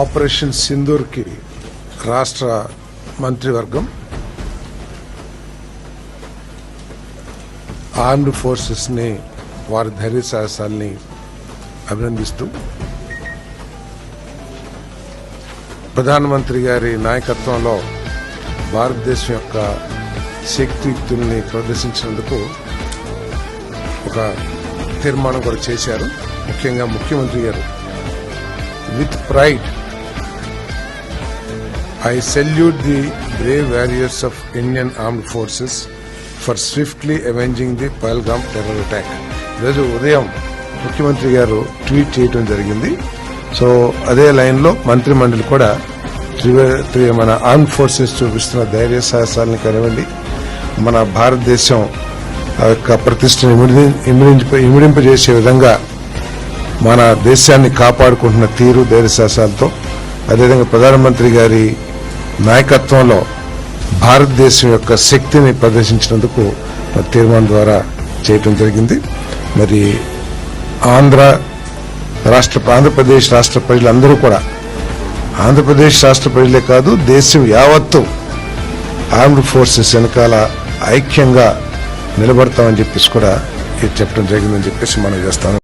Operation సింధూర్కి రాష్ట్ర మంత్రివర్గం armed ఫోర్సెస్ని వారి ధైర్య సాహసాల్ని అభినందిస్తూ ప్రధానమంత్రి గారి నాయకత్వంలో భారతదేశం యొక్క శక్తియుక్తుల్ని ప్రదర్శించినందుకు ఒక తీర్మానం కూడా చేశారు. ముఖ్యంగా ముఖ్యమంత్రి గారు with pride I salute the brave warriors of Indian armed forces for swiftly avenging the Pahalgam terror attack ఈరోజు ఉదయం ముఖ్యమంత్రి గారు ట్వీట్ చేయడం జరిగింది. సో అదే లైన్లో మంత్రి మండలి కూడా మన ఆర్మ్ ఫోర్సెస్ చూపిస్తున్న ధైర్య సాహసాలను కనివ్వండి మన భారతదేశం ఆ యొక్క ప్రతిష్టను ఇమిడి- ఇమిడింపజేసే విధంగా మన దేశాన్ని కాపాడుకుంటున్న తీరు ధైర్య సాహసాలతో అదేవిధంగా ప్రధానమంత్రి గారి నాయకత్వంలో భారతదేశం యొక్క శక్తిని ప్రదర్శించినందుకు తీర్మానం ద్వారా చేయటం జరిగింది. మరి ఆంధ్ర రాష్ట్ర ఆంధ్రప్రదేశ్ రాష్ట్ర ప్రజలందరూ కూడా ఆంధ్రప్రదేశ్ రాష్ట్ర ప్రజలే కాదు దేశం యావత్తు ఆర్మ్డ్ ఫోర్సెస్ వెనకాల ఐక్యంగా నిలబడతామని చెప్పేసి కూడా ఇది చెప్పడం జరిగిందని చెప్పేసి మనం చేస్తాను.